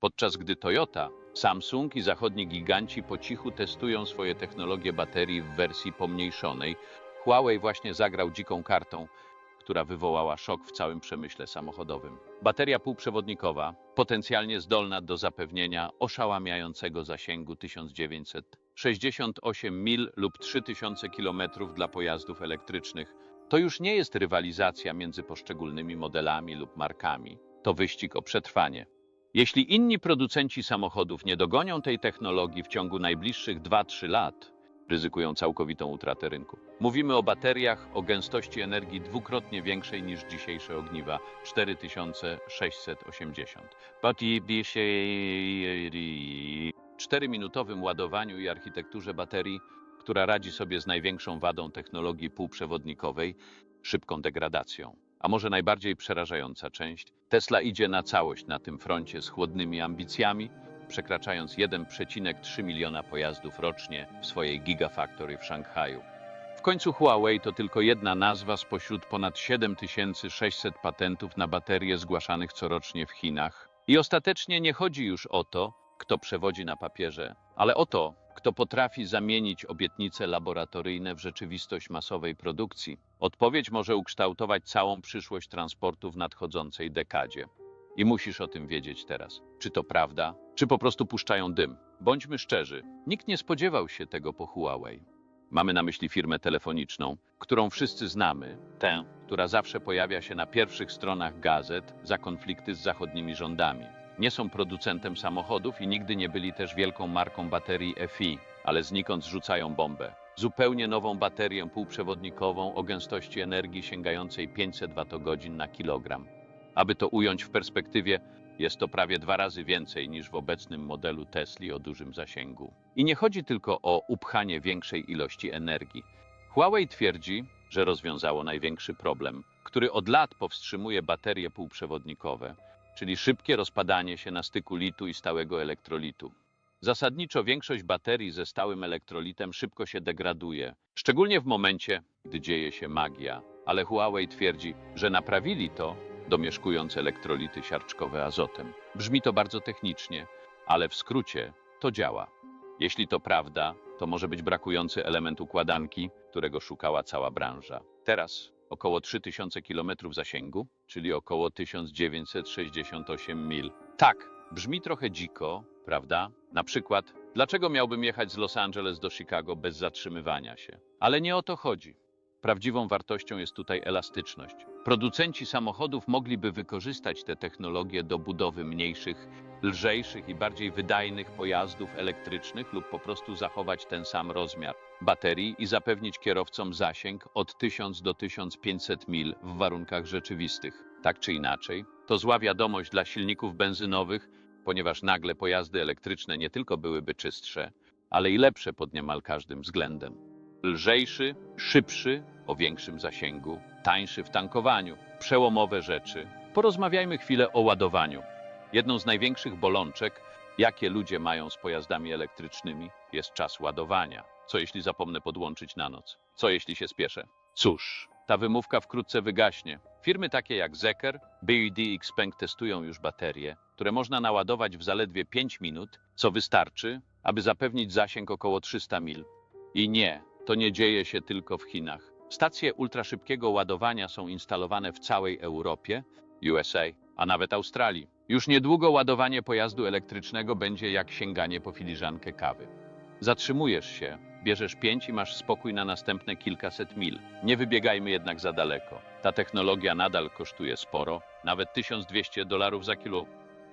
Podczas gdy Toyota, Samsung i zachodni giganci po cichu testują swoje technologie baterii w wersji pomniejszonej, Huawei właśnie zagrał dziką kartą, która wywołała szok w całym przemyśle samochodowym. Bateria półprzewodnikowa, potencjalnie zdolna do zapewnienia oszałamiającego zasięgu 1968 mil lub 3000 km dla pojazdów elektrycznych, to już nie jest rywalizacja między poszczególnymi modelami lub markami. To wyścig o przetrwanie. Jeśli inni producenci samochodów nie dogonią tej technologii w ciągu najbliższych 2-3 lat, ryzykują całkowitą utratę rynku. Mówimy o bateriach o gęstości energii dwukrotnie większej niż dzisiejsze ogniwa 4680. Czteryminutowym ładowaniu i architekturze baterii, która radzi sobie z największą wadą technologii półprzewodnikowej szybką degradacją. A może najbardziej przerażająca część? Tesla idzie na całość na tym froncie z chłodnymi ambicjami, przekraczając 1,3 miliona pojazdów rocznie w swojej Gigafactory w Szanghaju. W końcu Huawei to tylko jedna nazwa spośród ponad 7600 patentów na baterie zgłaszanych corocznie w Chinach. I ostatecznie nie chodzi już o to, kto przewodzi na papierze, ale o to, kto potrafi zamienić obietnice laboratoryjne w rzeczywistość masowej produkcji. Odpowiedź może ukształtować całą przyszłość transportu w nadchodzącej dekadzie. I musisz o tym wiedzieć teraz. Czy to prawda, czy po prostu puszczają dym? Bądźmy szczerzy, nikt nie spodziewał się tego po Huawei. Mamy na myśli firmę telefoniczną, którą wszyscy znamy, tę, która zawsze pojawia się na pierwszych stronach gazet za konflikty z zachodnimi rządami. Nie są producentem samochodów i nigdy nie byli też wielką marką baterii FI, ale znikąd zrzucają bombę. Zupełnie nową baterię półprzewodnikową o gęstości energii sięgającej 500 Wh na kilogram. Aby to ująć w perspektywie, jest to prawie dwa razy więcej niż w obecnym modelu Tesli o dużym zasięgu. I nie chodzi tylko o upchanie większej ilości energii. Huawei twierdzi, że rozwiązało największy problem, który od lat powstrzymuje baterie półprzewodnikowe, czyli szybkie rozpadanie się na styku litu i stałego elektrolitu. Zasadniczo większość baterii ze stałym elektrolitem szybko się degraduje, szczególnie w momencie, gdy dzieje się magia. Ale Huawei twierdzi, że naprawili to, domieszkując elektrolity siarczkowe azotem. Brzmi to bardzo technicznie, ale w skrócie to działa. Jeśli to prawda, to może być brakujący element układanki, którego szukała cała branża. Teraz około 3000 km zasięgu, czyli około 1968 mil. Tak, brzmi trochę dziko, prawda? Na przykład, dlaczego miałbym jechać z Los Angeles do Chicago bez zatrzymywania się? Ale nie o to chodzi. Prawdziwą wartością jest tutaj elastyczność. Producenci samochodów mogliby wykorzystać te technologie do budowy mniejszych, lżejszych i bardziej wydajnych pojazdów elektrycznych lub po prostu zachować ten sam rozmiar baterii i zapewnić kierowcom zasięg od 1000 do 1500 mil w warunkach rzeczywistych. Tak czy inaczej, to zła wiadomość dla silników benzynowych, ponieważ nagle pojazdy elektryczne nie tylko byłyby czystsze, ale i lepsze pod niemal każdym względem lżejszy, szybszy, o większym zasięgu, tańszy w tankowaniu, przełomowe rzeczy. Porozmawiajmy chwilę o ładowaniu. Jedną z największych bolączek, jakie ludzie mają z pojazdami elektrycznymi, jest czas ładowania. Co jeśli zapomnę podłączyć na noc? Co jeśli się spieszę? Cóż, ta wymówka wkrótce wygaśnie. Firmy takie jak Zeker, BYD i Xpeng testują już baterie, które można naładować w zaledwie 5 minut, co wystarczy, aby zapewnić zasięg około 300 mil. I nie, to nie dzieje się tylko w Chinach. Stacje ultraszybkiego ładowania są instalowane w całej Europie, USA, a nawet Australii. Już niedługo ładowanie pojazdu elektrycznego będzie jak sięganie po filiżankę kawy. Zatrzymujesz się, bierzesz pięć i masz spokój na następne kilkaset mil. Nie wybiegajmy jednak za daleko. Ta technologia nadal kosztuje sporo, nawet 1200 dolarów za kilo.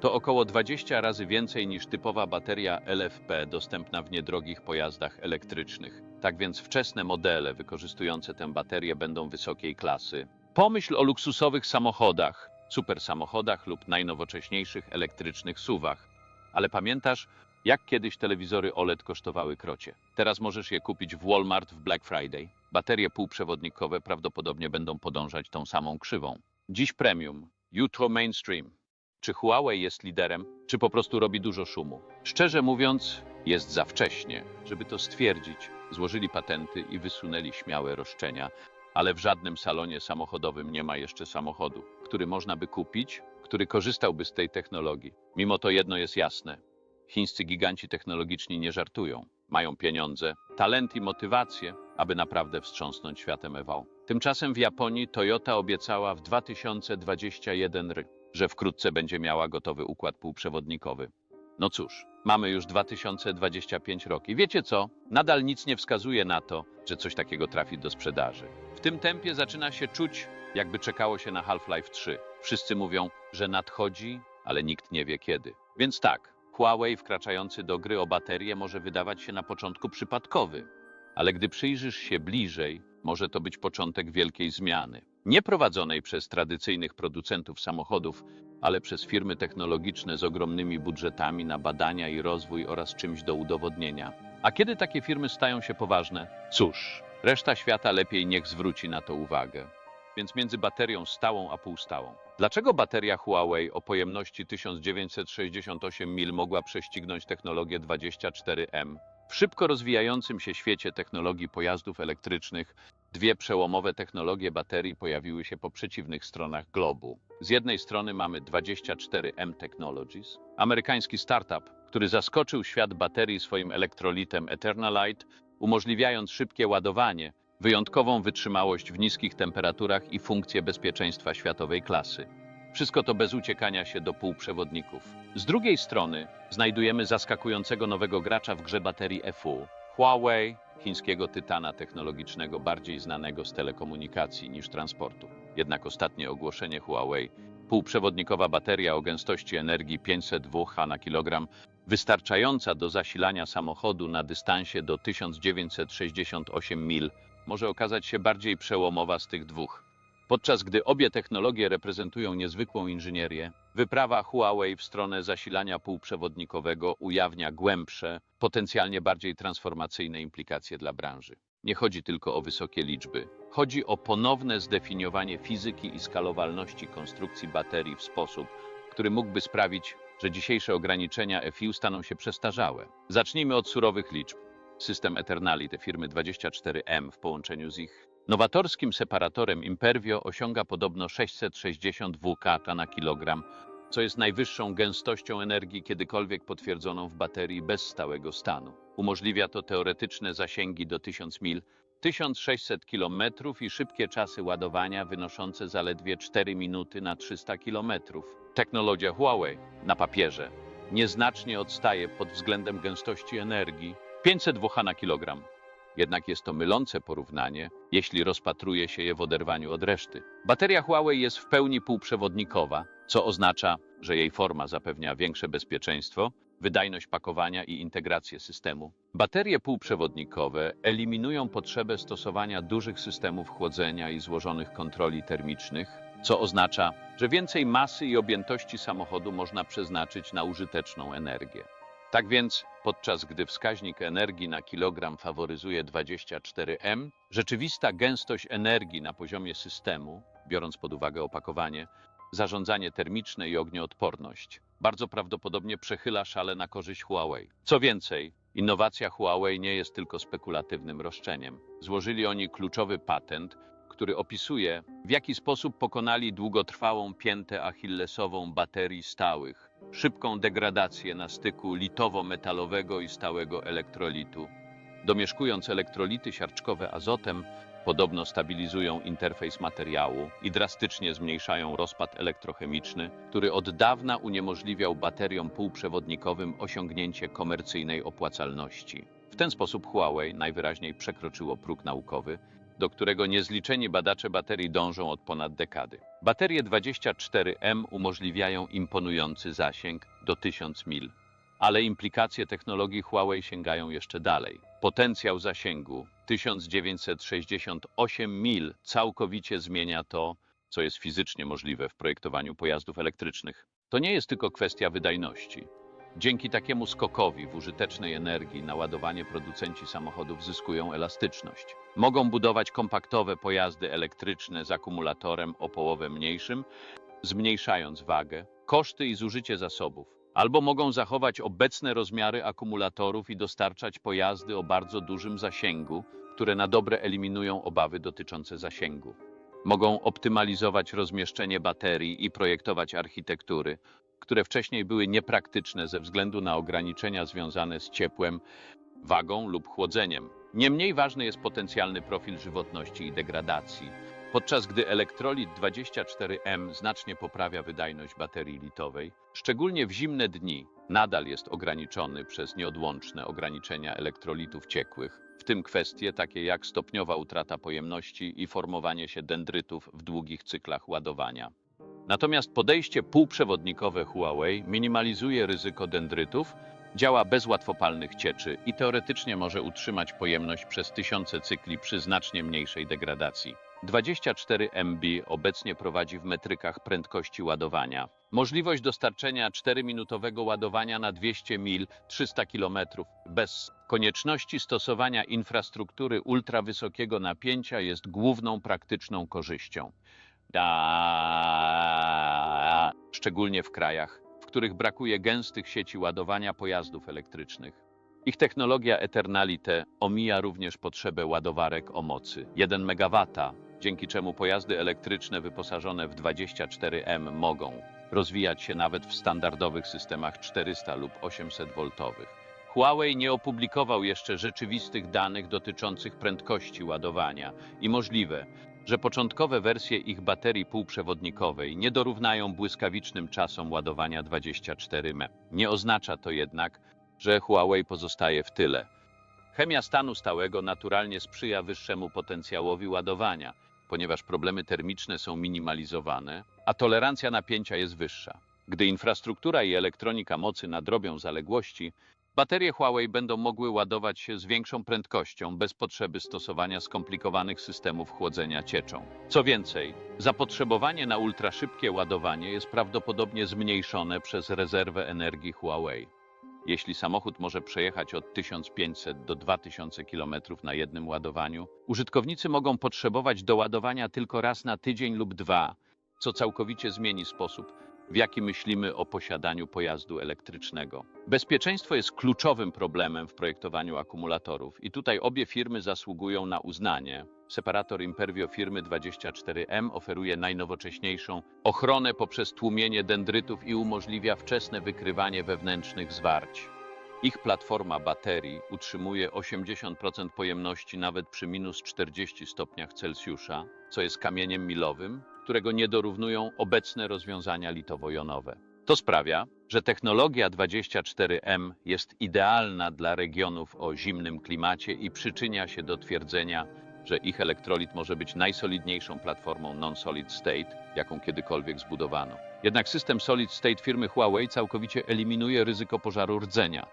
To około 20 razy więcej niż typowa bateria LFP dostępna w niedrogich pojazdach elektrycznych. Tak więc wczesne modele wykorzystujące tę baterię będą wysokiej klasy. Pomyśl o luksusowych samochodach, supersamochodach lub najnowocześniejszych elektrycznych suwach. Ale pamiętasz, jak kiedyś telewizory OLED kosztowały krocie? Teraz możesz je kupić w Walmart w Black Friday. Baterie półprzewodnikowe prawdopodobnie będą podążać tą samą krzywą. Dziś premium, jutro mainstream. Czy Huawei jest liderem, czy po prostu robi dużo szumu? Szczerze mówiąc, jest za wcześnie, żeby to stwierdzić. Złożyli patenty i wysunęli śmiałe roszczenia, ale w żadnym salonie samochodowym nie ma jeszcze samochodu, który można by kupić, który korzystałby z tej technologii. Mimo to jedno jest jasne. Chińscy giganci technologiczni nie żartują. Mają pieniądze, talent i motywację, aby naprawdę wstrząsnąć światem EV. Tymczasem w Japonii Toyota obiecała w 2021 r., że wkrótce będzie miała gotowy układ półprzewodnikowy. No cóż, mamy już 2025 rok i wiecie co? Nadal nic nie wskazuje na to, że coś takiego trafi do sprzedaży. W tym tempie zaczyna się czuć, jakby czekało się na Half-Life 3. Wszyscy mówią, że nadchodzi, ale nikt nie wie kiedy. Więc tak, Huawei wkraczający do gry o baterię może wydawać się na początku przypadkowy, ale gdy przyjrzysz się bliżej, może to być początek wielkiej zmiany. Nie prowadzonej przez tradycyjnych producentów samochodów, ale przez firmy technologiczne z ogromnymi budżetami na badania i rozwój oraz czymś do udowodnienia. A kiedy takie firmy stają się poważne? Cóż, reszta świata lepiej niech zwróci na to uwagę. Więc między baterią stałą a półstałą. Dlaczego bateria Huawei o pojemności 1968 mil mogła prześcignąć technologię 24M? W szybko rozwijającym się świecie technologii pojazdów elektrycznych dwie przełomowe technologie baterii pojawiły się po przeciwnych stronach globu. Z jednej strony mamy 24M Technologies, amerykański startup, który zaskoczył świat baterii swoim elektrolitem Eternalite, umożliwiając szybkie ładowanie, wyjątkową wytrzymałość w niskich temperaturach i funkcję bezpieczeństwa światowej klasy. Wszystko to bez uciekania się do półprzewodników. Z drugiej strony znajdujemy zaskakującego nowego gracza w grze baterii FU, Huawei, chińskiego tytana technologicznego bardziej znanego z telekomunikacji niż transportu. Jednak ostatnie ogłoszenie Huawei, półprzewodnikowa bateria o gęstości energii 500 Wh na kilogram, wystarczająca do zasilania samochodu na dystansie do 1968 mil, może okazać się bardziej przełomowa z tych dwóch. Podczas gdy obie technologie reprezentują niezwykłą inżynierię, wyprawa Huawei w stronę zasilania półprzewodnikowego ujawnia głębsze, potencjalnie bardziej transformacyjne implikacje dla branży. Nie chodzi tylko o wysokie liczby. Chodzi o ponowne zdefiniowanie fizyki i skalowalności konstrukcji baterii w sposób, który mógłby sprawić, że dzisiejsze ograniczenia FIU staną się przestarzałe. Zacznijmy od surowych liczb. System Eternality firmy 24M w połączeniu z ich Nowatorskim separatorem Impervio osiąga podobno 660 WK na kilogram, co jest najwyższą gęstością energii kiedykolwiek potwierdzoną w baterii bez stałego stanu. Umożliwia to teoretyczne zasięgi do 1000 mil, 1600 km i szybkie czasy ładowania wynoszące zaledwie 4 minuty na 300 km. Technologia Huawei na papierze nieznacznie odstaje pod względem gęstości energii 500 Wh na kilogram. Jednak jest to mylące porównanie, jeśli rozpatruje się je w oderwaniu od reszty. Bateria Huawei jest w pełni półprzewodnikowa, co oznacza, że jej forma zapewnia większe bezpieczeństwo, wydajność pakowania i integrację systemu. Baterie półprzewodnikowe eliminują potrzebę stosowania dużych systemów chłodzenia i złożonych kontroli termicznych, co oznacza, że więcej masy i objętości samochodu można przeznaczyć na użyteczną energię. Tak więc, podczas gdy wskaźnik energii na kilogram faworyzuje 24M, rzeczywista gęstość energii na poziomie systemu, biorąc pod uwagę opakowanie, zarządzanie termiczne i ognioodporność, bardzo prawdopodobnie przechyla szale na korzyść Huawei. Co więcej, innowacja Huawei nie jest tylko spekulatywnym roszczeniem. Złożyli oni kluczowy patent, który opisuje, w jaki sposób pokonali długotrwałą piętę achillesową baterii stałych, szybką degradację na styku litowo-metalowego i stałego elektrolitu. Domieszkując elektrolity siarczkowe azotem, podobno stabilizują interfejs materiału i drastycznie zmniejszają rozpad elektrochemiczny, który od dawna uniemożliwiał bateriom półprzewodnikowym osiągnięcie komercyjnej opłacalności. W ten sposób Huawei najwyraźniej przekroczyło próg naukowy, do którego niezliczeni badacze baterii dążą od ponad dekady. Baterie 24M umożliwiają imponujący zasięg do 1000 mil. Ale implikacje technologii Huawei sięgają jeszcze dalej. Potencjał zasięgu 1968 mil całkowicie zmienia to, co jest fizycznie możliwe w projektowaniu pojazdów elektrycznych. To nie jest tylko kwestia wydajności. Dzięki takiemu skokowi w użytecznej energii naładowanie producenci samochodów zyskują elastyczność. Mogą budować kompaktowe pojazdy elektryczne z akumulatorem o połowę mniejszym, zmniejszając wagę, koszty i zużycie zasobów. Albo mogą zachować obecne rozmiary akumulatorów i dostarczać pojazdy o bardzo dużym zasięgu, które na dobre eliminują obawy dotyczące zasięgu. Mogą optymalizować rozmieszczenie baterii i projektować architektury, które wcześniej były niepraktyczne ze względu na ograniczenia związane z ciepłem, wagą lub chłodzeniem. Niemniej ważny jest potencjalny profil żywotności i degradacji, podczas gdy elektrolit 24M znacznie poprawia wydajność baterii litowej, szczególnie w zimne dni, nadal jest ograniczony przez nieodłączne ograniczenia elektrolitów ciekłych, w tym kwestie takie jak stopniowa utrata pojemności i formowanie się dendrytów w długich cyklach ładowania. Natomiast podejście półprzewodnikowe Huawei minimalizuje ryzyko dendrytów, działa bez łatwopalnych cieczy i teoretycznie może utrzymać pojemność przez tysiące cykli przy znacznie mniejszej degradacji. 24 MB obecnie prowadzi w metrykach prędkości ładowania. Możliwość dostarczenia 4-minutowego ładowania na 200 mil 300 km bez konieczności stosowania infrastruktury ultrawysokiego napięcia jest główną praktyczną korzyścią. Da... Szczególnie w krajach, w których brakuje gęstych sieci ładowania pojazdów elektrycznych. Ich technologia Eternalite omija również potrzebę ładowarek o mocy 1 MW, dzięki czemu pojazdy elektryczne wyposażone w 24M mogą rozwijać się nawet w standardowych systemach 400 lub 800 V. Huawei nie opublikował jeszcze rzeczywistych danych dotyczących prędkości ładowania i możliwe, że początkowe wersje ich baterii półprzewodnikowej nie dorównają błyskawicznym czasom ładowania 24M. Nie oznacza to jednak, że Huawei pozostaje w tyle. Chemia stanu stałego naturalnie sprzyja wyższemu potencjałowi ładowania, ponieważ problemy termiczne są minimalizowane, a tolerancja napięcia jest wyższa. Gdy infrastruktura i elektronika mocy nadrobią zaległości, baterie Huawei będą mogły ładować się z większą prędkością bez potrzeby stosowania skomplikowanych systemów chłodzenia cieczą. Co więcej, zapotrzebowanie na ultraszybkie ładowanie jest prawdopodobnie zmniejszone przez rezerwę energii Huawei. Jeśli samochód może przejechać od 1500 do 2000 km na jednym ładowaniu, użytkownicy mogą potrzebować doładowania tylko raz na tydzień lub dwa, co całkowicie zmieni sposób, w jaki myślimy o posiadaniu pojazdu elektrycznego. Bezpieczeństwo jest kluczowym problemem w projektowaniu akumulatorów i tutaj obie firmy zasługują na uznanie. Separator Impervio firmy 24M oferuje najnowocześniejszą ochronę poprzez tłumienie dendrytów i umożliwia wczesne wykrywanie wewnętrznych zwarć. Ich platforma baterii utrzymuje 80% pojemności nawet przy minus 40 stopniach Celsjusza, co jest kamieniem milowym, którego nie dorównują obecne rozwiązania litowo-jonowe. To sprawia, że technologia 24M jest idealna dla regionów o zimnym klimacie i przyczynia się do twierdzenia, że ich elektrolit może być najsolidniejszą platformą non-solid state, jaką kiedykolwiek zbudowano. Jednak system solid state firmy Huawei całkowicie eliminuje ryzyko pożaru rdzenia.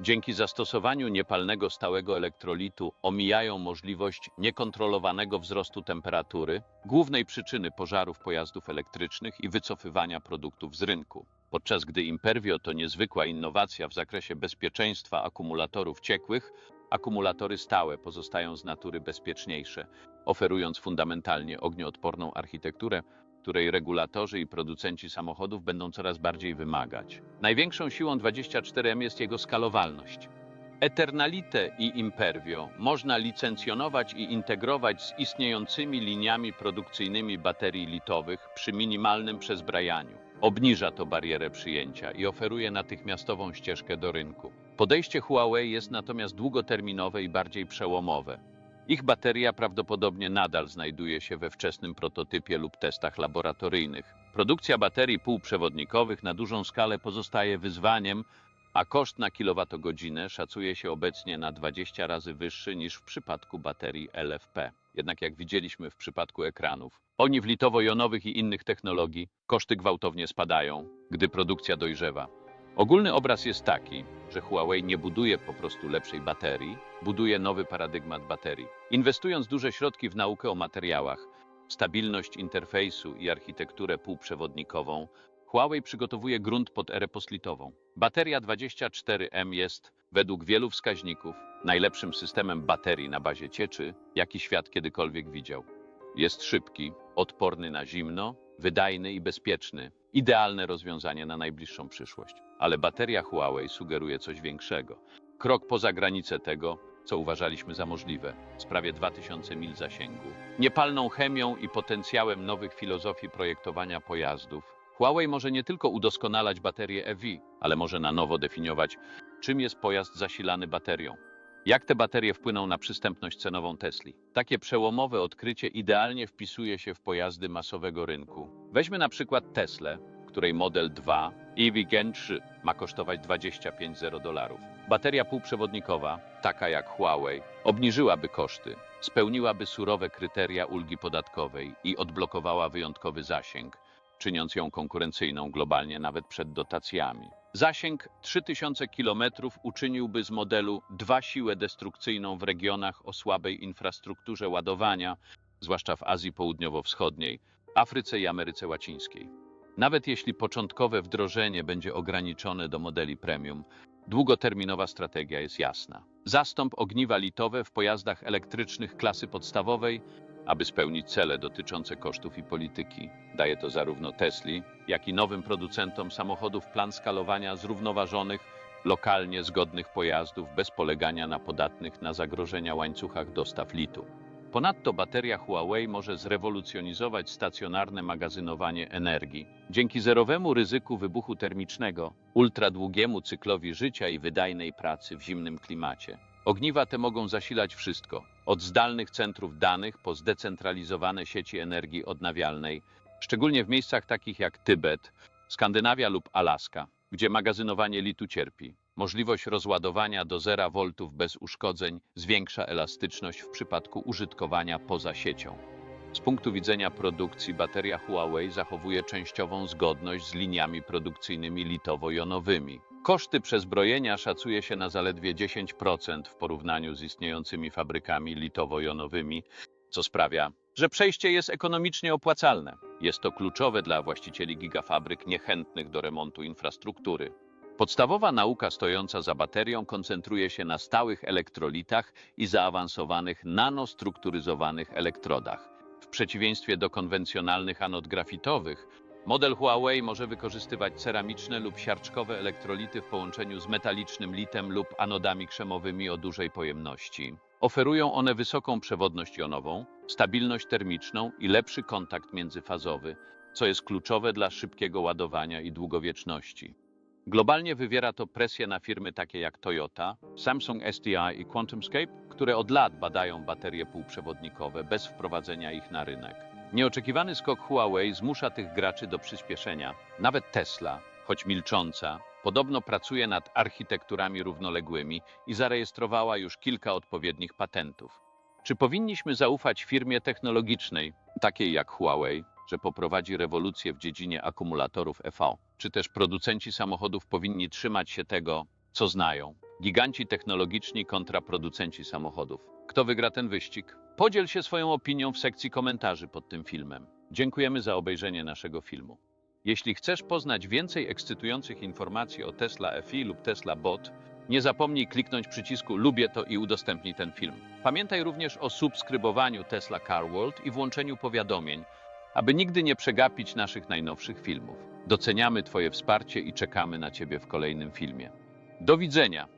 Dzięki zastosowaniu niepalnego stałego elektrolitu omijają możliwość niekontrolowanego wzrostu temperatury, głównej przyczyny pożarów pojazdów elektrycznych i wycofywania produktów z rynku. Podczas gdy Impervio to niezwykła innowacja w zakresie bezpieczeństwa akumulatorów ciekłych, akumulatory stałe pozostają z natury bezpieczniejsze, oferując fundamentalnie ognioodporną architekturę, której regulatorzy i producenci samochodów będą coraz bardziej wymagać. Największą siłą 24M jest jego skalowalność. Eternalite i Impervio można licencjonować i integrować z istniejącymi liniami produkcyjnymi baterii litowych przy minimalnym przezbrajaniu. Obniża to barierę przyjęcia i oferuje natychmiastową ścieżkę do rynku. Podejście Huawei jest natomiast długoterminowe i bardziej przełomowe. Ich bateria prawdopodobnie nadal znajduje się we wczesnym prototypie lub testach laboratoryjnych. Produkcja baterii półprzewodnikowych na dużą skalę pozostaje wyzwaniem, a koszt na kilowatogodzinę szacuje się obecnie na 20 razy wyższy niż w przypadku baterii LFP. Jednak jak widzieliśmy w przypadku ekranów, oni w litowo-jonowych i innych technologii koszty gwałtownie spadają, gdy produkcja dojrzewa. Ogólny obraz jest taki, że Huawei nie buduje po prostu lepszej baterii, buduje nowy paradygmat baterii. Inwestując duże środki w naukę o materiałach, stabilność interfejsu i architekturę półprzewodnikową, Huawei przygotowuje grunt pod erę poslitową. Bateria 24M jest, według wielu wskaźników, najlepszym systemem baterii na bazie cieczy, jaki świat kiedykolwiek widział. Jest szybki, odporny na zimno, wydajny i bezpieczny. Idealne rozwiązanie na najbliższą przyszłość. Ale bateria Huawei sugeruje coś większego. Krok poza granicę tego, co uważaliśmy za możliwe, z prawie 2000 mil zasięgu. Niepalną chemią i potencjałem nowych filozofii projektowania pojazdów, Huawei może nie tylko udoskonalać baterie EV, ale może na nowo definiować, czym jest pojazd zasilany baterią. Jak te baterie wpłyną na przystępność cenową Tesli? Takie przełomowe odkrycie idealnie wpisuje się w pojazdy masowego rynku. Weźmy na przykład Teslę, której model 2 EV Gen 3 ma kosztować 25,0 dolarów. Bateria półprzewodnikowa, taka jak Huawei, obniżyłaby koszty, spełniłaby surowe kryteria ulgi podatkowej i odblokowała wyjątkowy zasięg, czyniąc ją konkurencyjną globalnie nawet przed dotacjami. Zasięg 3000 km uczyniłby z modelu 2 siłę destrukcyjną w regionach o słabej infrastrukturze ładowania, zwłaszcza w Azji Południowo-Wschodniej, Afryce i Ameryce Łacińskiej. Nawet jeśli początkowe wdrożenie będzie ograniczone do modeli premium, długoterminowa strategia jest jasna. Zastąp ogniwa litowe w pojazdach elektrycznych klasy podstawowej, aby spełnić cele dotyczące kosztów i polityki. Daje to zarówno Tesli, jak i nowym producentom samochodów plan skalowania zrównoważonych, lokalnie zgodnych pojazdów bez polegania na podatnych na zagrożenia łańcuchach dostaw litu. Ponadto bateria Huawei może zrewolucjonizować stacjonarne magazynowanie energii. Dzięki zerowemu ryzyku wybuchu termicznego, ultradługiemu cyklowi życia i wydajnej pracy w zimnym klimacie. Ogniwa te mogą zasilać wszystko, od zdalnych centrów danych po zdecentralizowane sieci energii odnawialnej, szczególnie w miejscach takich jak Tybet, Skandynawia lub Alaska, gdzie magazynowanie litu cierpi. Możliwość rozładowania do 0 voltów bez uszkodzeń zwiększa elastyczność w przypadku użytkowania poza siecią. Z punktu widzenia produkcji bateria Huawei zachowuje częściową zgodność z liniami produkcyjnymi litowo-jonowymi. Koszty przezbrojenia szacuje się na zaledwie 10% w porównaniu z istniejącymi fabrykami litowo-jonowymi, co sprawia, że przejście jest ekonomicznie opłacalne. Jest to kluczowe dla właścicieli gigafabryk niechętnych do remontu infrastruktury. Podstawowa nauka stojąca za baterią koncentruje się na stałych elektrolitach i zaawansowanych nanostrukturyzowanych elektrodach. W przeciwieństwie do konwencjonalnych anod grafitowych, model Huawei może wykorzystywać ceramiczne lub siarczkowe elektrolity w połączeniu z metalicznym litem lub anodami krzemowymi o dużej pojemności. Oferują one wysoką przewodność jonową, stabilność termiczną i lepszy kontakt międzyfazowy, co jest kluczowe dla szybkiego ładowania i długowieczności. Globalnie wywiera to presję na firmy takie jak Toyota, Samsung SDI i QuantumScape, które od lat badają baterie półprzewodnikowe bez wprowadzenia ich na rynek. Nieoczekiwany skok Huawei zmusza tych graczy do przyspieszenia. Nawet Tesla, choć milcząca, podobno pracuje nad architekturami równoległymi i zarejestrowała już kilka odpowiednich patentów. Czy powinniśmy zaufać firmie technologicznej, takiej jak Huawei, że poprowadzi rewolucję w dziedzinie akumulatorów EV? Czy też producenci samochodów powinni trzymać się tego, co znają? Giganci technologiczni kontra producenci samochodów. Kto wygra ten wyścig? Podziel się swoją opinią w sekcji komentarzy pod tym filmem. Dziękujemy za obejrzenie naszego filmu. Jeśli chcesz poznać więcej ekscytujących informacji o Tesla FI lub Tesla Bot, nie zapomnij kliknąć przycisku lubię to i udostępnij ten film. Pamiętaj również o subskrybowaniu Tesla Car World i włączeniu powiadomień, aby nigdy nie przegapić naszych najnowszych filmów. Doceniamy Twoje wsparcie i czekamy na Ciebie w kolejnym filmie. Do widzenia!